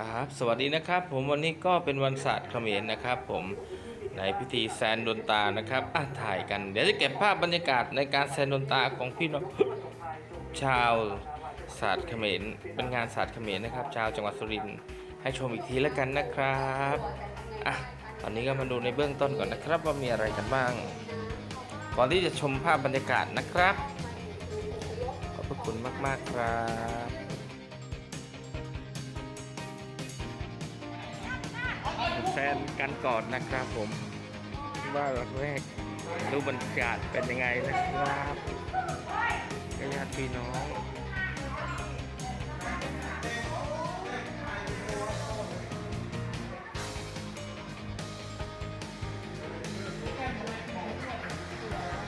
ครับสวัสดีนะครับ ผมวันนี้ก็เป็นวันศาสตร์เขมรนะครับ ผมในพิธีแซนดนตานะครับอะถ่ายกัน เดี๋ยวจะเก็บภาพบรรยากาศในการแซนดนตาของพี่น้องชาวศาสตร์เขมรเป็นงานศาสตร์เขมรนะครับ ชาวจังหวัดสุรินทร์ให้ชมอีกทีแล้วกันนะครับอะตอนนี้ก็มาดูในเบื้องต้นก่อนนะครับ ว่ามีอะไรกันบ้างก่อนที่จะชมภาพบรรยากาศนะครับขอบพระคุณมาก ๆ ครับ แฟนกันก่อนนะครับผมว่าหลักแรกดูปบรรยากาศเป็นยังไงนะครับญาติพี่น้อง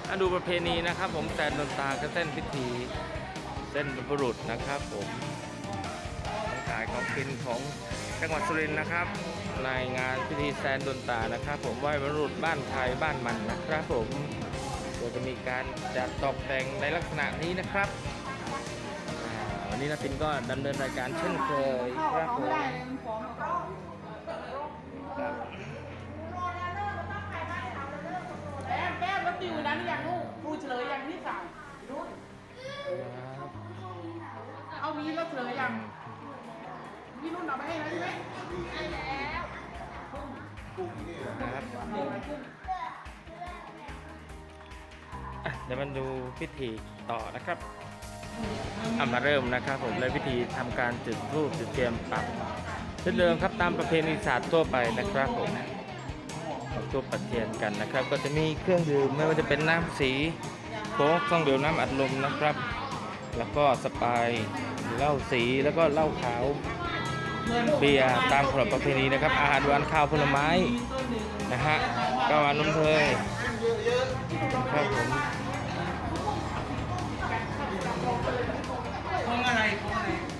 อดูประเพณีนะครับ ผมแซนดนตาก็เส้นพิธี เส้นบรรพบุรุษนะครับ ผมของขายของกินของ จังหวัดสุรินทร์นะครับ ในงานพิธีแซนดนตานะครับ ผมไหว้บรรพบุรุษบ้านไทยบ้านมันนะครับผมโดยจะมีการจัดตกแต่งในลักษณะนี้นะครับอ่าวันนี้นาตินก็ดำเนินรายการเช่นเคยครับผมครับแป๊บแป๊บแล้วติวนั้นยังลูกครูเฉลยยังที่สาม เดี๋ยวมาดูพิธีต่อนะครับเอามาเริ่มนะครับผมในพิธีทำการจุดธูปจุดเทียมปักเช่นเดิมครับตามประเพณีศาสตร์ทั่วไปนะครับผมปักธูปปักเทียนกันนะครับ ก็จะมีเครื่องดื่มไม่ว่าจะเป็นน้ำสีโค้กเครื่องดื่มน้ำอัดลมนะครับ แล้วก็สปายเหล้าสีแล้วก็เหล้าขาวเบียร์ตามขนบประเพณีนะครับ อาหารหวานข้าวผลไม้นะฮะก็หวานนมเทยครับผม こんがないこんがない。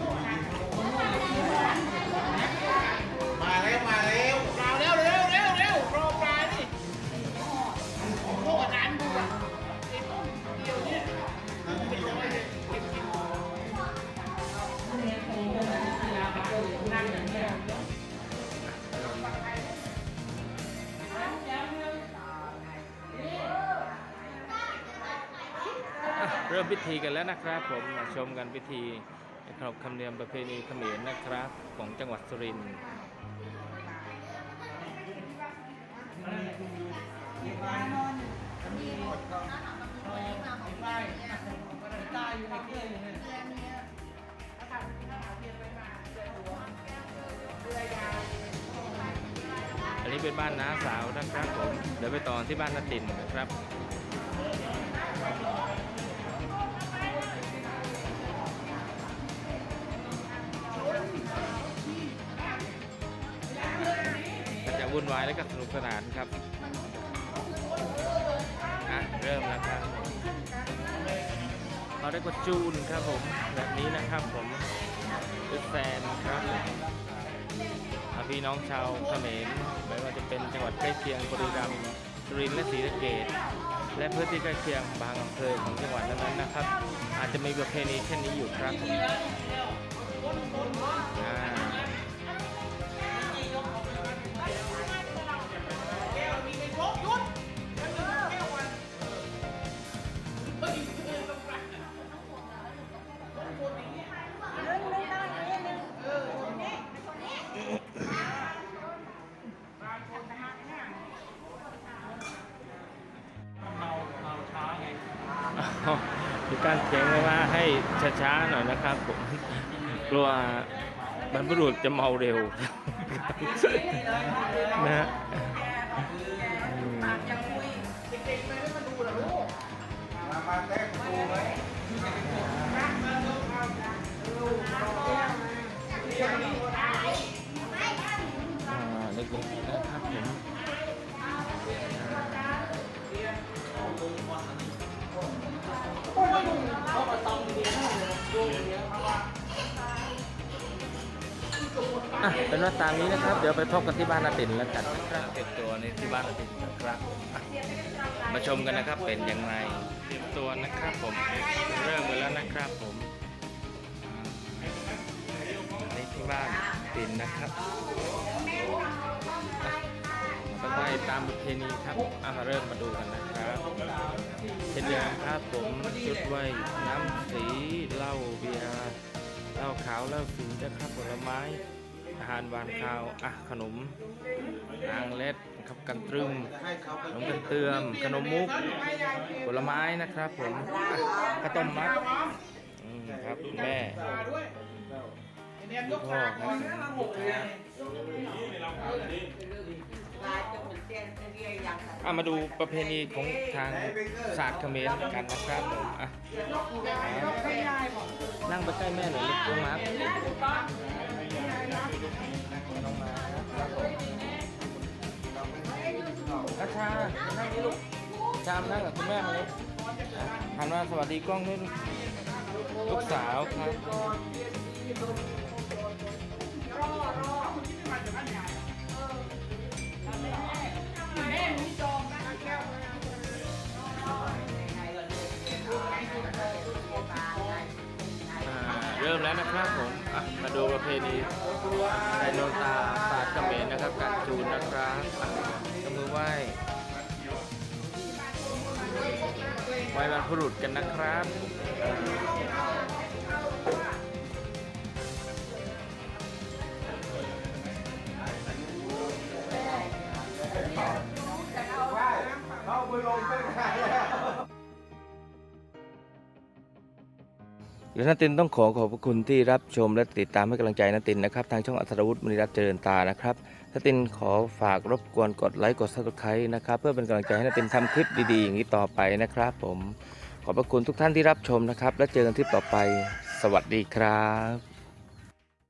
เริ่มพิธีกันแล้วนะครับ ผมมาชมกันพิธีขนบธรรมเนียมประเพณีเขมรนะครับ ของจังหวัดสุรินทร์อันนี้เป็นบ้านน้าสาวนะครับผมเดี๋ยวไปต่อที่บ้านนาตินนะครับ วุ่นวายและก็สนุกสนานครับอะเริ่มแล้วครับเขาได้กว่าจูนครับผมแบบนี้นะครับผมเป็นแฟนครับอะพี่น้องชาวเขมรไม่ว่าจะเป็นจังหวัดใกล้เคียงบุรีรัมย์สุรินทร์และศรีสะเกษและพื้นที่ใกล้เคียงบางอำเภอของจังหวัดนั้นๆนะครับ อาจจะมีประเพณีเช่นนี้อยู่ครับ มีการเขียนไว้ว่าให้ช้าๆหน่อยนะครับผมกลัวบรรพบุรุษจะเมาเร็วนะฮะเล็กๆนะครับผม อะเป็นว่าตามนี้นะครับ เดี๋ยวไปพบกันที่บ้านนาตินแล้วกันนะครับเก็บตัวในที่บ้านนาตินนะครับ มาชมกันนะครับเป็นยังไงเตรียมตัวนะครับผม เริ่มกันแล้วนะครับผมในที่บ้านตินนะครับ ไปตามประเพณีครับเอามาเริ่มมาดูกันนะครับเช่นเดียวครับผมชุดไหวน้ำสีเหล้าเบียร์เหล้าขาวเหล้าสิงนะครับผลไม้อาหารหวานข้าวอะขนมนางเล็ดครับกันตรึมขนมกันเตือมขนมมุก ผลไม้นะครับผมอะข้าวต้มมัดอืมครับแม่มาด้วยไอ้เนี่ยยคุณกพ่อครับ อะมาดูประเพณีของทางศาสตร์เขมรกันนะครับผมอะนั่งไปใกล้แม่หน่อยลูกมาร์คน้อาร์คครับผมอาชานั่งนี่ลูกชามนั่งกับคุณแม่มาเลยหันมาสวัสดีกล้องด้วยลูกลูกสาวครับ เริ่มแล้วนะครับผมมาดูประเพณีไดโนตาศาสตร์เขมรนะครับการจูนนะครับอะยกมือไหว้ไหว้บรรพบุรุษกันนะครับเดี๋ยวนาตินต้องขอขอบพระคุณที่รับชมและติดตามให้กำลังใจนาตินนะครับ ทางช่องอัศรวุฒิมณีรัตน์เจริญตานะครับนาตินขอฝากรบกวนกดไลค์กดซับสไครต์นะครับ เพื่อเป็นกำลังใจให้นาตินทำคลิปดีๆ อย่างนี้ต่อไปนะครับ ผมขอบพระคุณทุกท่านที่รับชมนะครับ และเจอกันคลิปต่อไป สวัสดีครับ